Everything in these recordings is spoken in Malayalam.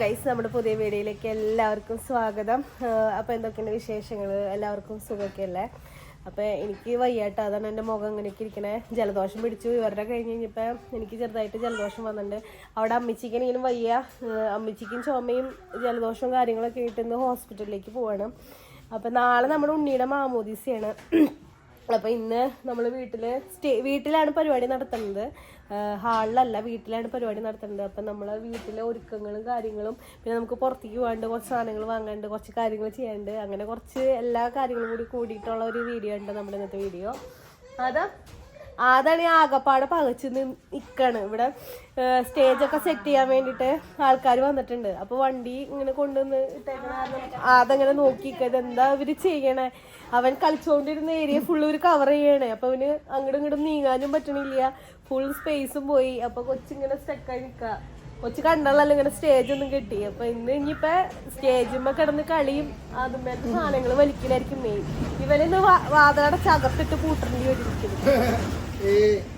ഗൈസ് നമ്മുടെ പുതിയ വീഡിയോയിലേക്ക് എല്ലാവർക്കും സ്വാഗതം. അപ്പോൾ എന്തൊക്കെയുണ്ട് വിശേഷങ്ങൾ എല്ലാവർക്കും സുഖമൊക്കെയല്ലേ? അപ്പൊ അപ്പോൾ എനിക്ക് വയ്യാട്ടോ. അതാണ് എന്റെ മുഖം ഇങ്ങനെയൊക്കെ ഇരിക്കണേ. ജലദോഷം പിടിച്ചു. ഇവരുടെ കഴിഞ്ഞ് കഴിഞ്ഞപ്പോൾ എനിക്ക് ചെറുതായിട്ട് ജലദോഷം വന്നിട്ടുണ്ട്. അവിടെ അമ്മച്ചിക്കാണെങ്കിലും വയ്യ. അമ്മച്ചിക്കും ചുമയും ജലദോഷവും കാര്യങ്ങളൊക്കെ ആയിട്ട് ഇന്ന് ഹോസ്പിറ്റലിലേക്ക് പോവാണ്. അപ്പോൾ നാളെ നമ്മുടെ ഉണ്ണിയുടെ മാമോദീസയാണ്. അപ്പോൾ ഇന്ന് നമ്മൾ വീട്ടിൽ സ്റ്റേ വീട്ടിലാണ് പരിപാടി നടത്തുന്നത്. ഹാളിലല്ല വീട്ടിലാണ് പരിപാടി നടത്തുന്നത്. അപ്പം നമ്മൾ വീട്ടിലെ ഒരുക്കങ്ങളും കാര്യങ്ങളും പിന്നെ നമുക്ക് പുറത്തേക്ക് പോകാണ്ട് കുറച്ച് സാധനങ്ങൾ വാങ്ങാണ്ട് കുറച്ച് കാര്യങ്ങൾ ചെയ്യാണ്ട് അങ്ങനെ കുറച്ച് എല്ലാ കാര്യങ്ങളും കൂടി കൂടിയിട്ടുള്ള ഒരു വീഡിയോ ഉണ്ട് നമ്മുടെ ഇന്നത്തെ വീഡിയോ അതാ അതാണ് ആകപ്പാടെ പകച്ച് നിൽക്കാണ് ഇവിടെ സ്റ്റേജൊക്കെ സെറ്റ് ചെയ്യാൻ വേണ്ടിയിട്ട് ആൾക്കാർ വന്നിട്ടുണ്ട്. അപ്പോൾ വണ്ടി ഇങ്ങനെ കൊണ്ടുവന്ന് അതങ്ങനെ നോക്കിക്കത് എന്താ ഇവർ ചെയ്യണേ? അവൻ കളിച്ചുകൊണ്ടിരുന്ന ഏരിയ ഫുള്ള് ഒരു കവർ ചെയ്യണേ. അപ്പോൾ അവന് അങ്ങോട്ടും ഇങ്ങോട്ടും നീങ്ങാനും പറ്റണില്ല. ഫുൾ സ്പേസും പോയി. അപ്പൊ കൊച്ചിങ്ങനെ സ്റ്റക്കായി നിക്ക. കൊച്ചു കണ്ടല്ലോ ഇങ്ങനെ സ്റ്റേജ് ഒന്നും കിട്ടി. അപ്പൊ ഇന്ന് ഇനിയിപ്പോ സ്റ്റേജുമ്മ കിടന്ന് കളിയും അതുമേലത്തെ സാധനങ്ങൾ വലിക്കലായിരിക്കും മെയിൻ ഇവനിന്ന് വാതടച്ച് അകത്തിട്ട് പൂട്ടേണ്ടി വരും.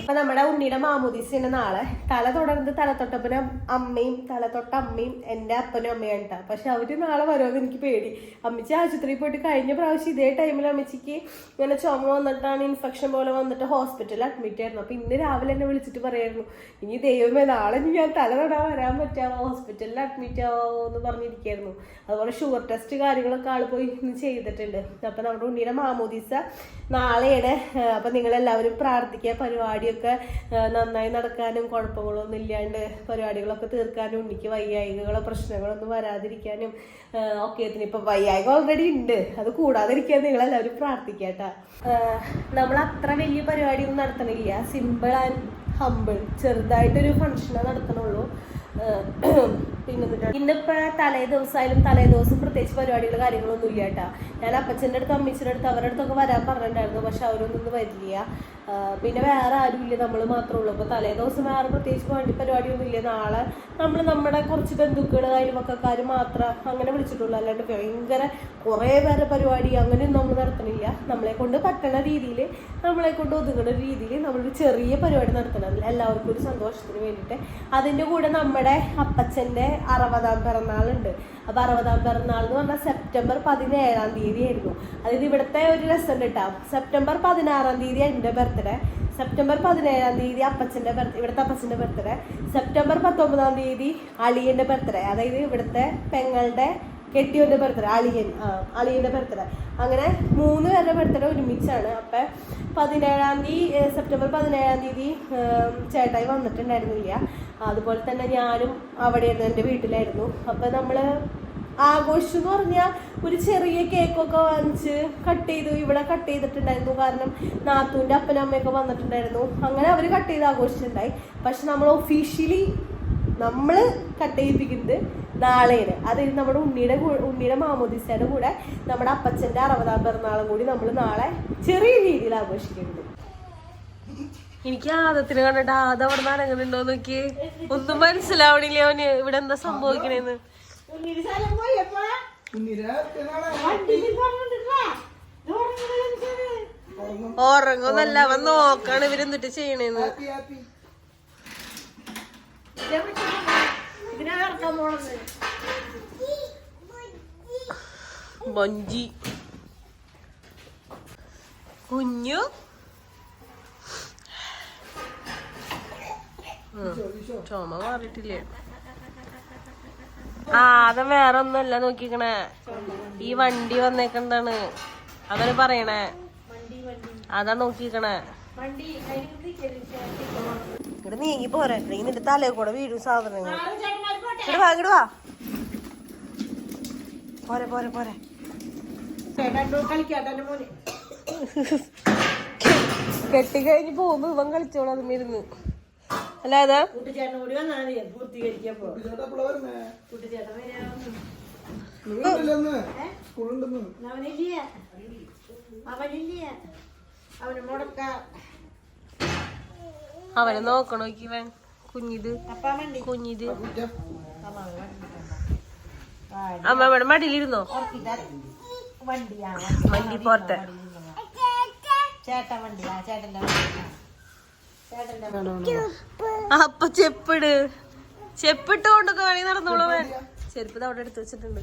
അപ്പൊ നമ്മുടെ ഉണ്ണിയുടെ മാമുദീസിന്റെ നാളെ തല തുടർന്ന് തലത്തൊട്ടപ്പനും അമ്മയും തലത്തൊട്ട അമ്മയും എന്റെ അപ്പനും അമ്മയാണ് കേട്ടോ പക്ഷെ അവർ നാളെ വരുമെന്ന് എനിക്ക് പേടി. അമ്മച്ചി ആശുപത്രിയിൽ പോയിട്ട് കഴിഞ്ഞ പ്രാവശ്യം ഇതേ ടൈമിൽ അമ്മച്ചിക്ക് ഇങ്ങനെ ചുമ വന്നിട്ടാണ് ഇൻഫെക്ഷൻ പോലെ വന്നിട്ട് ഹോസ്പിറ്റലിൽ അഡ്മിറ്റ് ആയിരുന്നു. അപ്പൊ ഇന്ന് രാവിലെ എന്നെ വിളിച്ചിട്ട് പറയായിരുന്നു ഇനി ദൈവമേ നാളെ ഇനി ഞാൻ തല തൊടാൻ വരാൻ പറ്റാവോ? ഹോസ്പിറ്റലിൽ അഡ്മിറ്റ് ആവോ എന്ന് പറഞ്ഞിരിക്കായിരുന്നു. അതുപോലെ ഷുഗർ ടെസ്റ്റ് കാര്യങ്ങളൊക്കെ ആൾ പോയി ഇന്ന് ചെയ്തിട്ടുണ്ട്. അപ്പൊ നമ്മുടെ ഉണ്ണിയുടെ മാമോദീസ നാളെയാണ്. ഏഹ് അപ്പൊ നിങ്ങളെല്ലാവരും പ്രാർത്ഥിക്കുക പരിപാടിയൊക്കെ നന്നായി നടക്കാനും കുഴപ്പങ്ങളൊന്നും ഇല്ലാണ്ട് പരിപാടികളൊക്കെ തീർക്കാനും ഉണ്ണിക്ക് വയ്യായികളോ പ്രശ്നങ്ങളൊന്നും വരാതിരിക്കാനും ഒക്കെ ഇതിന് ഇപ്പൊ വയ്യായിക ഓൾറെഡി ഉണ്ട്. അത് കൂടാതിരിക്കാൻ നിങ്ങൾ എല്ലാവരും പ്രാർത്ഥിക്കാട്ടാ നമ്മൾ അത്ര വലിയ പരിപാടിയൊന്നും നടത്തണില്ല. സിമ്പിൾ ആൻഡ് ഹമ്പിൾ ചെറുതായിട്ടൊരു ഫംഗ്ഷനെ നടത്തണുള്ളൂ. പിന്നെ ഇന്നിപ്പോ തലേ ദിവസമായാലും തലേ ദിവസം പ്രത്യേകിച്ച് പരിപാടികൾ കാര്യങ്ങളൊന്നും ഇല്ല കേട്ടാ. ഞാൻ അപ്പച്ചന്റെ അടുത്ത് അമ്മച്ചിന്റെ അടുത്ത് അവരുടെ അടുത്തൊക്കെ വരാൻ പറഞ്ഞിട്ടുണ്ടായിരുന്നു. പക്ഷെ അവരൊന്നും വരില്ല. പിന്നെ വേറെ ആരും ഇല്ല നമ്മൾ മാത്രമേ ഉള്ളൂ അപ്പോൾ തലേ ദിവസം വേറെ പ്രത്യേകിച്ച് വേണ്ടി പരിപാടിയൊന്നും ഇല്ല. നാളെ നമ്മൾ നമ്മുടെ കുറച്ച് ബന്ധുക്കൾ അയൽവക്കക്കാർ മാത്രം അങ്ങനെ വിളിച്ചിട്ടുള്ളൂ. അല്ലാണ്ട് ഭയങ്കര കുറേ പേരെ പരിപാടി അങ്ങനെയൊന്നും നമ്മൾ നടത്തണില്ല. നമ്മളെ കൊണ്ട് പറ്റണ രീതിയിൽ നമ്മളെ കൊണ്ട് ഒതുങ്ങുന്ന രീതിയിൽ നമ്മളൊരു ചെറിയ പരിപാടി നടത്തണം എല്ലാവർക്കും ഒരു സന്തോഷത്തിന് വേണ്ടിയിട്ട്. അതിന്റെ കൂടെ നമ്മുടെ അപ്പച്ചന്റെ അറുപതാം പിറന്നാളുണ്ട്. അപ്പോൾ അറുപതാം പിറന്നാൾ എന്ന് പറഞ്ഞാൽ സെപ്റ്റംബർ പതിനേഴാം തീയതി ആയിരുന്നു അതായത് ഇവിടുത്തെ ഒരു രസം കിട്ടാം. സെപ്റ്റംബർ പതിനാറാം തീയതി എന്റെ ബർത്ത്ഡേ സെപ്റ്റംബർ പതിനേഴാം തീയതി അപ്പച്ചന്റെ ബർത്ത് ഇവിടുത്തെ അപ്പച്ചന്റെ ബർത്ത്ഡേ സെപ്റ്റംബർ പത്തൊമ്പതാം തീയതി അളിയന്റെ ബർത്ത്ഡേ അതായത് ഇവിടുത്തെ പെങ്ങളുടെ കെട്ടിയോന്റെ ബർത്ത്ഡേ അളിയൻ. ആ അളിയന്റെ ബർത്ത്ഡേ അങ്ങനെ മൂന്ന് പേരുടെ ബർത്ത്ഡേ ഒരുമിച്ചാണ്. അപ്പം പതിനേഴാം തീയതി സെപ്റ്റംബർ പതിനേഴാം തീയതി ചേട്ടായി വന്നിട്ടുണ്ടായിരുന്നില്ല. അതുപോലെ തന്നെ ഞാനും അവിടെയായിരുന്നു എന്റെ വീട്ടിലായിരുന്നു. അപ്പം നമ്മൾ ആഘോഷം എന്ന് പറഞ്ഞാൽ ഒരു ചെറിയ കേക്കൊക്കെ വാങ്ങിച്ച് കട്ട് ചെയ്തു. ഇവിടെ കട്ട് ചെയ്തിട്ടുണ്ടായിരുന്നു. കാരണം നാത്തൂന്റെ അപ്പനും അമ്മയൊക്കെ വന്നിട്ടുണ്ടായിരുന്നു. അങ്ങനെ അവർ കട്ട് ചെയ്ത് ആഘോഷിച്ചിട്ടുണ്ടായി. പക്ഷെ നമ്മൾ ഒഫീഷ്യലി നമ്മൾ കട്ട് ചെയ്യിപ്പിക്കുന്നത് നാളെയാണ്. അത് നമ്മുടെ ഉണ്ണിയുടെ ഉണ്ണിയുടെ മാമോദിസയുടെ കൂടെ നമ്മുടെ അപ്പച്ചന്റെ അറുപതാം പിറന്നാളും കൂടി നമ്മൾ നാളെ ചെറിയ രീതിയിൽ ആഘോഷിക്കുന്നുണ്ട്. എനിക്ക് ആദത്തിന് കണ്ടിട്ട് ആദ അവിടെ നിന്ന് അനങ്ങുന്നുണ്ടോ നോക്കി ഒന്നും മനസ്സിലാവണില്ല അവന്. ഇവിടെ എന്താ സംഭവിക്കണേന്ന്. ഉറങ്ങുന്നല്ല അവൻ നോക്കാണ് ഇവരെന്നിട്ട് ചെയ്യണേന്ന്. മഞ്ചി കുഞ്ഞു. ചോമ ചുമ മാറിയിട്ടില്ലേ? ആ അത് വേറെ ഒന്നുമല്ല നോക്കിക്കണേ. ഈ വണ്ടി വന്നേക്കെന്താണ്? അവർ പറയണേ. അതാ നോക്കിക്കണേ. ഇവിടെ നീങ്ങി പോരെ നിന്റെ തലയിൽ കൂടെ വീഴും സാധനങ്ങൾ. ഇങ്ങട് വാ ഇങ്ങട് വാ. പോരെ പോരെ പോരെ. കെട്ടിക്കഴിഞ്ഞ് പോകുമ്പോ ഇവൻ കളിച്ചോളൂ അതും ഇരുന്ന്. അല്ലാതെ? അവന് മുടക്ക. അവനെ നോക്കണോ ഇവൻ? കുഞ്ഞിത്. കുഞ്ഞിത്. അമ്മ ഇവിടെ മടിയിലിരുന്നോ? വണ്ടിയാ വണ്ടി പോട്ടെ ചേട്ടൻ വണ്ടിയാ. ചേട്ടന്റെ വണ്ടി ചേട്ടന്റെ അപ്പൊ ചെപ്പിട്. ചെപ്പിട്ട് കൊണ്ടൊക്കെ വേണമെങ്കിൽ നടന്നോളൂ ചെരുപ്പ് അവിടെ എടുത്ത് വെച്ചിട്ടുണ്ട്.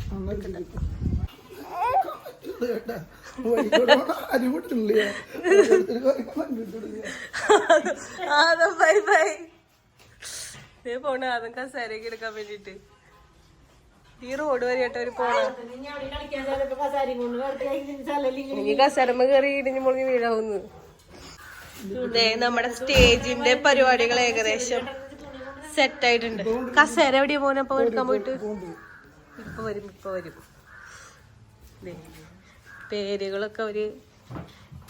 Adam bye bye. നീ പോണ ആദം കസേരയൊക്കെ എടുക്കാൻ വേണ്ടിട്ട് ഈ റോഡ് വരെയായിട്ട് അവർ പോണ. കസാരമ്മ കേറി കയറി ഇടിഞ്ഞു മുളങ്ങി വീഴാവുന്നു. നമ്മുടെ സ്റ്റേജിന്റെ പരിപാടികൾ ഏകദേശം സെറ്റ് ആയിട്ടുണ്ട്. കസേര എവിടെയാ പോകുന്ന അപ്പൊ എടുക്കാൻ പോയിട്ട്? ഇപ്പൊ വരും ഇപ്പൊ വരും. പേരുകളൊക്കെ അവർ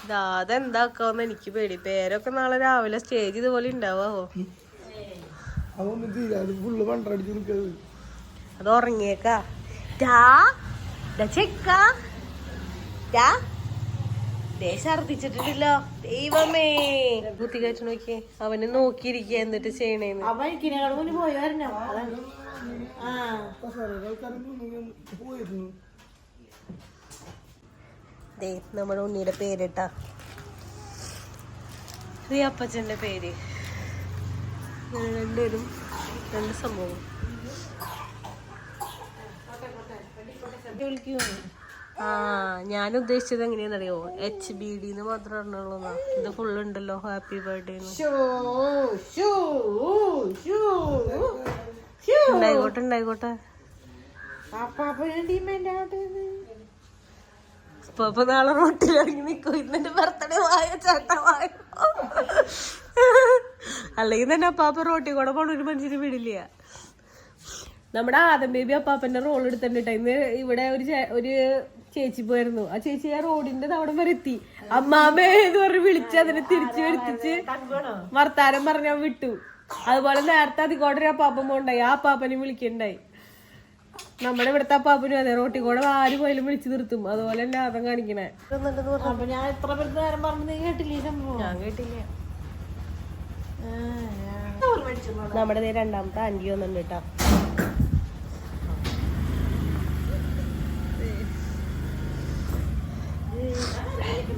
ഇതാ അതെന്താക്കാന്ന് എനിക്ക് പേടി. പേരൊക്കെ നാളെ രാവിലെ സ്റ്റേജ് ഇതുപോലെ ഉണ്ടാവോ? അത് ഉറങ്ങിയേക്കാ. ചെക്കാ. ഛർദിച്ചിട്ടുണ്ടല്ലോ ദൈവമേ. ബുദ്ധി കയറ്റി നോക്കിയേ അവന് നോക്കിയിരിക്കുക എന്നിട്ട് ചെയ്യണേന്ന്. അവൻ മുന്നിൽ പോയി വരണം. ആ. ദേ നമ്മുടെ ഉണ്ണിയുടെ പേരിട്ടാ. റിയപ്പച്ചന്റെ പേര്. രണ്ടുപേരും രണ്ട് സംഭവം. ആ ഞാൻ ഉദ്ദേശിച്ചത് എങ്ങനെയാണെന്നറിയോ? എച്ച് ബി ഡി എന്ന് മാത്രം പറഞ്ഞുള്ളൂ ഇത് ഫുൾ ഉണ്ടല്ലോ ഹാപ്പി ബർത്ത്ഡേ ഉണ്ടായിക്കോട്ടെ ഉണ്ടായിക്കോട്ടെ. അപ്പൊ നാളെ റോട്ടിലിറങ്ങി നിൽക്കും ഇന്നെ ബർത്ത്ഡേ വായ ചേട്ട വായ? അല്ലെങ്കിൽ തന്നെ അപ്പാപ്പ റോട്ടി കൂടെ പോണ ഒരു മനുഷ്യന് വിടില്ല. നമ്മുടെ ആദം ബേബി അപ്പാപ്പന്റെ റോൾ എടുത്തിട്ടുണ്ട് ഇന്ന് ഇവിടെ ഒരു ഒരു ചേച്ചി പോയിരുന്നു. ആ ചേച്ചി ആ റോഡിന്റെ അവിടെ വരെ എത്തി. അമ്മാമേ എന്ന് പറഞ്ഞ് വിളിച്ച് അതിനെ തിരിച്ചു വരുത്തിച്ച് വർത്താനം പറഞ്ഞ വിട്ടു. അതുപോലെ നേരത്തെ അതിക്കോടെ ഒരു അപ്പാപ്പൻ പോണ്ടായി. ആ അപ്പാപ്പനെ വിളിക്കണ്ടായി. നമ്മുടെ ഇവിടുത്തെ പാപ്പനും അതെ റോട്ടി കൂടെ ആര് പോയാലും വിളിച്ചു നിർത്തും. അതുപോലെ തന്നെ അതം കാണിക്കണേ. ഞാൻ എത്ര പേർക്ക് നേരം പറഞ്ഞു? നീ കേട്ടില്ലേ ഞാൻ കേട്ടില്ല. നമ്മുടെ രണ്ടാമത്തെ ആന്റി വന്നിട്ടുണ്ട് കേട്ടോ.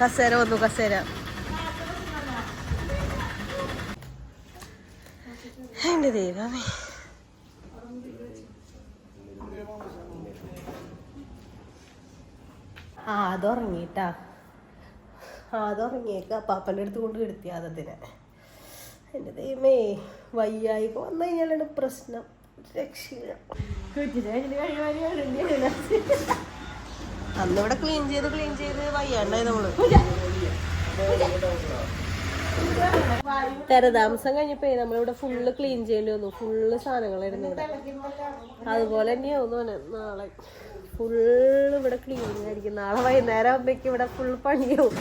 കസേര വന്നു കസേര. എന്റെ ദൈവമേ. ആ അതുറങ്ങിട്ടാ. ആ അതുറങ്ങിയേക്ക പാപ്പന്റെ അടുത്ത് കൊണ്ട് കിടത്തി ആദത്തിനെ. എന്റെ ദൈവമേ വയ്യായി വന്നു കഴിഞ്ഞാലാണ് പ്രശ്നം. രക്ഷയില്ല. കുറ്റിച്ച് കഴിഞ്ഞിട്ട് കഴിയുവാനും ഇടേണ്ടി അന്ന് ഇവിടെ ക്ലീൻ ചെയ്ത് ക്ലീൻ ചെയ്ത് വയ്യാണ്ടായി നമ്മൾ. തെരതാമസം കഴിഞ്ഞപ്പോ നമ്മളിവിടെ ഫുള്ള് ക്ലീൻ ചെയ്യേണ്ടി വന്നു. ഫുള്ള് സാധനങ്ങളായിരുന്നു ഇവിടെ അതുപോലെ തന്നെയാവുന്നു അവന്. നാളെ ഫുള്ള് ഇവിടെ ക്ലീൻ ആയിരിക്കും. നാളെ വൈകുന്നേരം ആകുമ്പോഴേക്കും ഇവിടെ ഫുൾ പണിയാവും.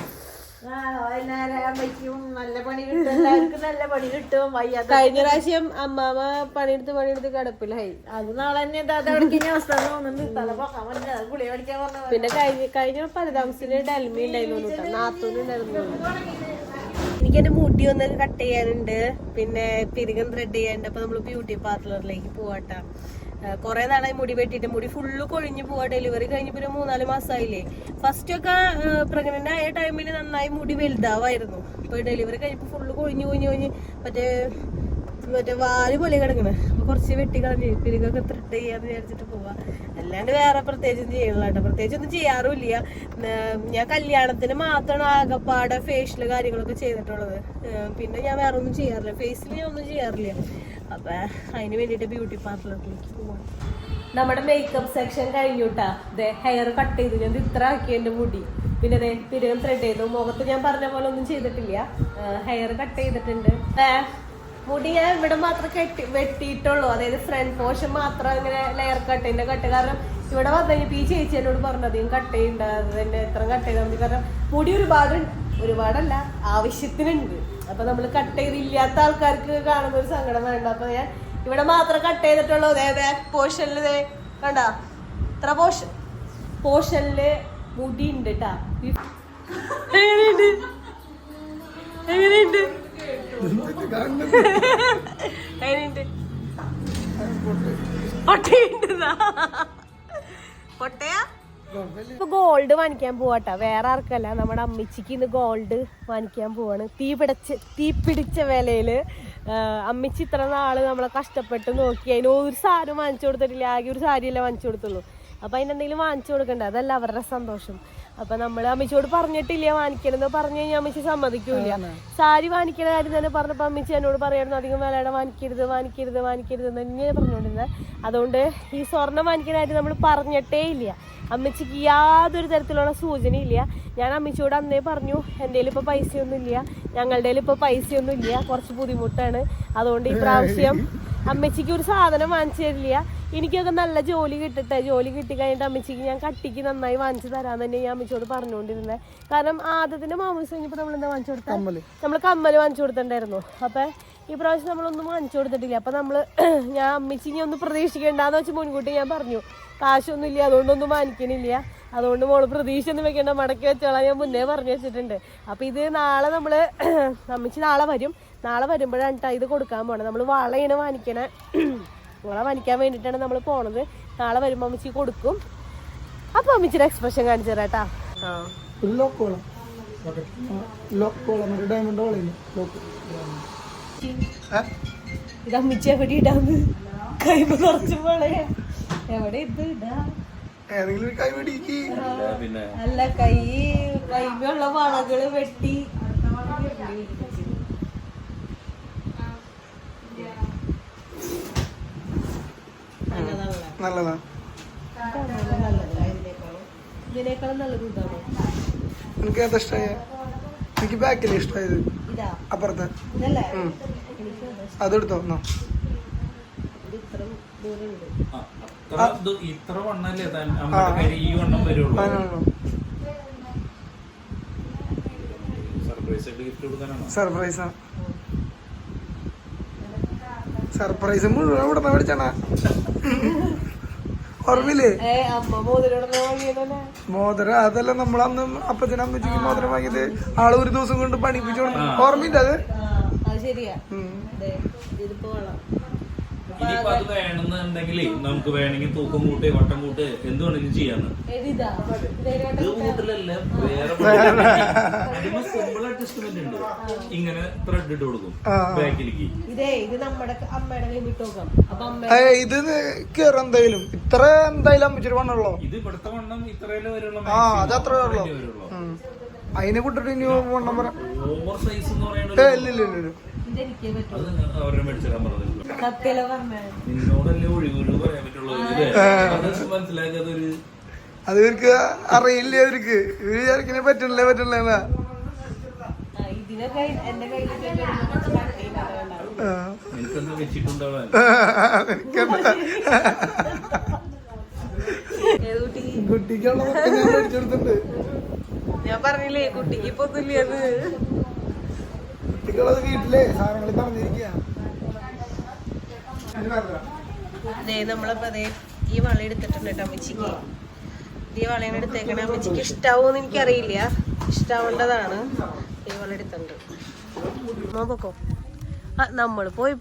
നല്ല പണി എല്ലാവർക്കും നല്ല പണി കഴിഞ്ഞ പ്രാവശ്യം അമ്മാമ പണിയെടുത്ത് പണിയെടുത്ത് കിടപ്പിലായി. അത് നാളെ തന്നെ അവസ്ഥ പിന്നെ കഴിഞ്ഞ കഴിഞ്ഞ പലതാമസത്തിന് ഡൽമി എനിക്ക് എന്റെ മുടി ഒന്ന് കട്ട് ചെയ്യാനുണ്ട്. പിന്നെ പിരികം ത്രെഡ് ചെയ്യാനുണ്ട്. അപ്പൊ നമ്മൾ ബ്യൂട്ടി പാർലറിലേക്ക് പോവാട്ടാ. കുറെ നാളായി മുടി വെട്ടിയിട്ട് മുടി ഫുള്ള് കൊഴിഞ്ഞു പോവാ ഡെലിവറി കഴിഞ്ഞ് പിന്നെ മൂന്നാൽ മാസമായില്ലേ ഫസ്റ്റ് ഒക്കെ പ്രഗ്നന്റ് ആയ ടൈമിൽ നന്നായി മുടി വലുതാവായിരുന്നു. ഇപ്പൊ ഡെലിവറി കഴിഞ്ഞപ്പോ ഫുള്ള് കൊഴിഞ്ഞു കൊഴിഞ്ഞു കൊഴിഞ്ഞ് മറ്റേ മറ്റേ വാൽ പോലെ കിടക്കണേ. അപ്പൊ കുറച്ച് വെട്ടി കളഞ്ഞ് പിരികൊക്കെ ത്രെഡ് ചെയ്യാന്ന് വിചാരിച്ചിട്ട് പോവാ. അല്ലാണ്ട് വേറെ പ്രത്യേകിച്ച് ചെയ്യണില്ല കേട്ടോ. പ്രത്യേകിച്ച് ഒന്നും ചെയ്യാറുമില്ല. ഞാൻ കല്യാണത്തിന് മാത്രമാണ് ആകപ്പാടെ ഫേഷ്യൽ കാര്യങ്ങളൊക്കെ ചെയ്തിട്ടുള്ളത്. പിന്നെ ഞാൻ വേറെ ഒന്നും ചെയ്യാറില്ല ഫേസിൽ ഞാൻ ഒന്നും ചെയ്യാറില്ല. അപ്പൊ അതിന് വേണ്ടിയിട്ട് ബ്യൂട്ടി പാർലറിലേക്ക് പോവാം. നമ്മുടെ മേക്കപ്പ് സെക്ഷൻ കഴിഞ്ഞുട്ടാ. ദേ ഹെയർ കട്ട് ചെയ്തു ഞാൻ ഇത്ര ആക്കി എന്റെ മുടി. പിന്നെ ദേ പിരികം ത്രെഡ് ചെയ്തു. മുഖത്ത് ഞാൻ പറഞ്ഞ പോലെ ഒന്നും ചെയ്തിട്ടില്ല. ഹെയർ കട്ട് ചെയ്തിട്ടുണ്ട്. മുടി ഞാൻ ഇവിടെ മാത്രം കെട്ടി വെട്ടിയിട്ടുള്ളൂ. അതായത് ഫ്രണ്ട് പോർഷൻ മാത്രം ഇങ്ങനെ ലെയർ കട്ടിന്റെ കട്ട് കാരണം ഇവിടെ വന്നു കഴിഞ്ഞപ്പോൾ ഈ ചേച്ചി എന്നോട് പറഞ്ഞത് അധികം കട്ട് ചെയ്യണ്ട അത് തന്നെ എത്ര കട്ട് ചെയ്താൽ മതി. കാരണം മുടി ഒരുപാട് ഒരുപാടല്ല ആവശ്യത്തിനുണ്ട്. അപ്പൊ നമ്മൾ കട്ട് ചെയ്തില്ലാത്ത ആൾക്കാർക്ക് കാണുന്ന ഒരു സങ്കടം വേണ്ട അപ്പൊ ഞാൻ ഇവിടെ മാത്രം കട്ട് ചെയ്തിട്ടുള്ളൂ. അതേ ബാക്ക് പോർഷനിൽ കണ്ട? ഇത്ര പോർഷൻ പോർഷനിൽ മുടി ഉണ്ട് കേട്ടാ എങ്ങനെയുണ്ട്? എങ്ങനെയുണ്ട്? എങ്ങനെയുണ്ട്? പൊട്ടയുണ്ടെന്നാ പൊട്ടയാ ഇപ്പൊ ഗോൾഡ് വാങ്ങിക്കാൻ പോവാട്ട. വേറെ ആർക്കല്ല. നമ്മുടെ അമ്മച്ചിക്ക് ഇന്ന് ഗോൾഡ് വാങ്ങിക്കാൻ പോവാണ്. തീ പിടിച്ച തീ പിടിച്ച വിലയിൽ അമ്മച്ചി ഇത്ര നാൾ നമ്മളെ കഷ്ടപ്പെട്ട് നോക്കി. അതിന് ഒരു സാരി വാങ്ങിച്ചു കൊടുത്തിട്ടില്ല. ആകെ ഒരു സാരിയല്ലേ വാങ്ങിച്ചു കൊടുത്തുള്ളൂ. അപ്പൊ അതിനെന്തെങ്കിലും വാങ്ങിച്ചു കൊടുക്കണ്ട? അതല്ല അവരുടെ സന്തോഷം. അപ്പൊ നമ്മൾ അമ്മച്ചിയോട് പറഞ്ഞിട്ടില്ല വാങ്ങിക്കണമെന്ന് പറഞ്ഞു കഴിഞ്ഞാൽ അമ്മച്ചി സമ്മതിക്കൂല. സാരി വാങ്ങിക്കണ കാര്യം തന്നെ പറഞ്ഞപ്പോ അമ്മച്ചി എന്നോട് പറയായിരുന്നു അധികം വിലയുടെ വാങ്ങിക്കരുത് വാങ്ങിക്കരുത് വാങ്ങിക്കരുത് എന്ന് തന്നെയാണ് പറഞ്ഞുകൊണ്ടിരുന്നത് അതുകൊണ്ട് ഈ സ്വർണം വാങ്ങിക്കണ കാര്യം നമ്മൾ പറഞ്ഞിട്ടേ ഇല്ല. അമ്മച്ചിക്ക് യാതൊരു തരത്തിലുള്ള സൂചന ഇല്ല. ഞാൻ അമ്മച്ചിയോട് അന്നേ പറഞ്ഞു എന്റെ കയ്യിൽ ഇപ്പോൾ പൈസയൊന്നും ഇല്ല. ഞങ്ങളുടെ കയ്യിൽ ഇപ്പോൾ പൈസയൊന്നും ഇല്ല. കുറച്ച് ബുദ്ധിമുട്ടാണ്. അതുകൊണ്ട് ഈ പ്രാവശ്യം അമ്മച്ചിക്ക് ഒരു സാധനം വാങ്ങിച്ചു തരില്ല. എനിക്കൊക്കെ നല്ല ജോലി കിട്ടട്ടെ. ജോലി കിട്ടി കഴിഞ്ഞിട്ട് അമ്മച്ചിക്ക് ഞാൻ കട്ടിക്ക് നന്നായി വാങ്ങിച്ചു തരാൻ തന്നെ ഞാൻ അമ്മച്ചിയോട് പറഞ്ഞുകൊണ്ടിരുന്നത് കാരണം ആദ്യത്തിന്റെ മാമൂസ് കഴിഞ്ഞപ്പോൾ നമ്മൾ എന്താ വാങ്ങിച്ചു കൊടുത്തത് നമ്മൾ കമ്മൽ വാങ്ങിച്ചു കൊടുത്തിട്ടുണ്ടായിരുന്നു. അപ്പൊ ഈ പ്രാവശ്യം നമ്മളൊന്നും വാങ്ങിച്ചു കൊടുത്തിട്ടില്ല. അപ്പൊ നമ്മൾ ഞാൻ അമ്മച്ചി ഇനി ഒന്നും പ്രതീക്ഷിക്കേണ്ടെന്ന് വെച്ച് മുൻകൂട്ടി ഞാൻ പറഞ്ഞു. കാശൊന്നും ഇല്ല അതുകൊണ്ടൊന്നും വാങ്ങിക്കണില്ല. അതുകൊണ്ട് മോൾ പ്രതീക്ഷ ഒന്നും വെക്കേണ്ട. മടക്കി വെച്ചോളാം ഞാൻ മുന്നേ പറഞ്ഞു വെച്ചിട്ടുണ്ട്. അപ്പൊ ഇത് നാളെ നമ്മൾ അമ്മച്ചി നാളെ വരും. നാളെ വരുമ്പോഴാണ് ഇത് കൊടുക്കാൻ പോണേ. നമ്മൾ വളയാണ് വാങ്ങിക്കണേ. വള വാങ്ങിക്കാൻ വേണ്ടിയിട്ടാണ് നമ്മൾ പോണത്. നാളെ വരുമ്പോൾ അമ്മച്ചി കൊടുക്കും. അപ്പൊ അമ്മച്ചിയുടെ എക്സ്പ്രഷൻ കാണിച്ചു തരാട്ടാ ഇത് അമ്മിച്ച എവിടെ ഇടാന്ന്? കൈമ നിറച്ച് വളയാ എവിടെ ഇത് ഇടാ? ഏതെങ്കിലും ഒരു കൈ പിടിക്ക് അല്ല കൈ കൈമുള്ള വളകൾ വെട്ടി. നല്ലതാ. ഇതിനേക്കാളും നല്ലത് ഇതാണോ? എനിക്ക് ഏതാ ഇഷ്ടമായ എനിക്ക് ബാക്കിൽ ഇഷ്ടമായത് അപ്പുറത്തെ. അതാ അതെടുത്തോ എന്നാ. ഇത് ഇത്ര ആ, അത്ര ഇത്ര വണ്ണല്ലേ? ഈ വണ്ണം വരുള്ളൂ. അതിനാണോ സർപ്രൈസ് ആയിട്ട് ഗിഫ്റ്റ് കൊടുക്കാനാണോ? സർപ്രൈസാ സർപ്രൈസ് മുഴുവൻ ഇവിടെ നിന്ന് മേടിച്ചാണ. ഓർമ്മയില്ലേ? മോതിരം അതല്ല നമ്മളന്ന് അപ്പച്ചനും അമ്മച്ചിക്ക് മോതിരം വാങ്ങിയത്? ആൾ ഒരു ദിവസം കൊണ്ട് പണിപ്പിച്ചോണ്ട് ഓർമ്മയില്ല അത്? ശരിയാ. ഇതിപ്പോ ഇനിയിപ്പോ അത് വേണമെന്നുണ്ടെങ്കിൽ നമുക്ക് വേണമെങ്കിൽ തൂക്കം കൂട്ട് വട്ടം കൂട്ട് എന്ത് വേണമെങ്കിലും ചെയ്യാന്ന് ഇത് കൂട്ടിലല്ല വേറെ സിമ്പിൾ അഡ്ജസ്റ്റ്മെന്റ് ഉണ്ട്. ഇങ്ങനെ ത്രെഡ് ഇട്ട് കൊടുക്കും. ബാക്കിലേക്ക്. ഇതേ ഇത് നമ്മുടെ അമ്മയുടെ ഇത് കേറ എന്തായാലും. ഇത്ര എന്തായാലും അമ്മച്ചൊരു വണ്ണുള്ളോ ഇത് ഇവിടുത്തെ വണ്ണം ഇത്രയല്ലേ വരുള്ളൂ ആ അത് അത്ര ഉള്ളോ. അതിനെ കൂട്ടിട്ട് ഇനി വണ്ണം പറയാം ഓവർ സൈസ് എന്ന് പറയുന്നത് ഇല്ല ഇല്ല ഇല്ല അത് നിന്നോടല്ലേ ഒഴിവുകൾ പറയാൻ പറ്റുള്ളൂ. ഇത് അത് അത് ഇവർക്ക് അറിയില്ല ഇവർക്ക് ഇവർ വിചാരിക്കണേ പറ്റണില്ലേ പറ്റണില്ല എന്നാ? കുട്ടിക്കാണോ ഞാൻ പറഞ്ഞില്ലേ കുട്ടിക്ക് ഇപ്പൊ ഒന്നുമില്ലെന്ന് കുട്ടിക്കുള്ളത് വീട്ടിലെ സാധനങ്ങൾ ഈ വള എടുത്തിട്ടുണ്ട് അമ്മച്ചിക്ക്. ഈ വളയാണ് എടുത്തേക്കണേ. അമ്മച്ചിക്ക് ഇഷ്ടാവോന്ന് എനിക്കറിയില്ല. ഇഷ്ടാവേണ്ടതാണ്. ഈ വള എടുത്തിട്ടുണ്ട്. നോക്കോ ആ നമ്മൾ പോയി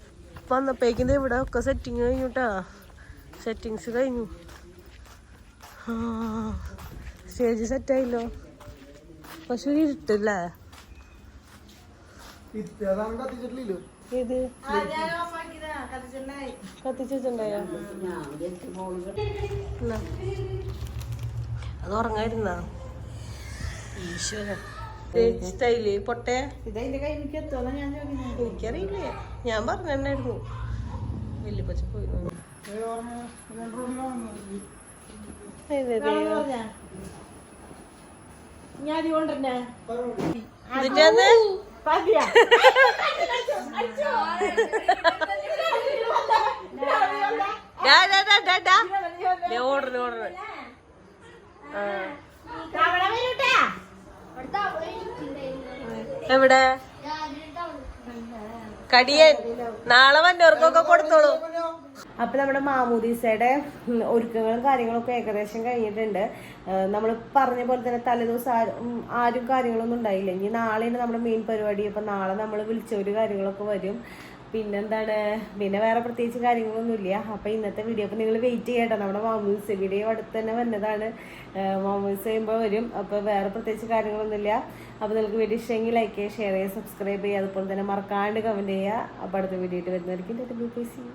വന്നപ്പോഴേക്കും ഇവിടെ ഒക്കെ സെറ്റിങ് കഴിഞ്ഞുട്ടാ സെറ്റിങ്സ് കഴിഞ്ഞു. സ്റ്റേജ് സെറ്റായില്ലോ പക്ഷെ ഇരുട്ടില്ലേ കത്തിച്ചിട്ടില്ലല്ലോ ഏത്? കത്തിച്ചിട്ടുണ്ടായോ? അത് ഉറങ്ങായിരുന്ന? ഈശ്വര. സ്റ്റൈൽ പൊട്ടേ? എനിക്കറിയില്ലേ. ഞാൻ പറഞ്ഞിട്ടുണ്ടായിരുന്നു വല്യപ്പച്ച പച്ച പോയി ഇതിന്റെ അകത്ത് പതിയാ ഡാ, ഡാ, ഡാ, ഡാ, ഡാ. ഓർഡർ ഓർഡർ എവിടെ? കടിയൻ. നാളെ വന്നവർക്കൊക്കെ കൊടുത്തോളൂ. അപ്പൊ നമ്മുടെ മാമൂദീസയുടെ ഒരുക്കങ്ങളും ഒരുക്കങ്ങളും കാര്യങ്ങളൊക്കെ ഏകദേശം കഴിഞ്ഞിട്ടുണ്ട്. നമ്മൾ പറഞ്ഞ പോലെ തന്നെ തലേദിവസം ആരും കാര്യങ്ങളൊന്നും ഉണ്ടായില്ല. ഇനി നാളെയാണ് നമ്മുടെ മെയിൻ പരിപാടി. അപ്പൊ നാളെ നമ്മൾ വിളിച്ചവര് കാര്യങ്ങളൊക്കെ വരും. പിന്നെന്താണ്? പിന്നെ വേറെ പ്രത്യേകിച്ച് കാര്യങ്ങളൊന്നുമില്ല. അപ്പൊ ഇന്നത്തെ വീഡിയോ അപ്പൊ നിങ്ങൾ വെയിറ്റ് ചെയ്യട്ടോ. നമ്മുടെ മാമൂസ് വീഡിയോ അടുത്ത് തന്നെ വന്നതാണ്. മാമൂസ് ചെയ്യുമ്പോൾ വരും. അപ്പൊ വേറെ പ്രത്യേകിച്ച് കാര്യങ്ങളൊന്നുമില്ല. അപ്പൊ നിങ്ങൾക്ക് വീഡിയോ ഇഷ്ടമെങ്കിൽ ലൈക്ക് ചെയ്യുക ഷെയർ ചെയ്യുക സബ്സ്ക്രൈബ് ചെയ്യുക. അതുപോലെ തന്നെ മറക്കാണ്ട് കമന്റ് ചെയ്യുക. അപ്പൊ അടുത്ത വീഡിയോ ആയിട്ട് വരുന്നവർക്ക്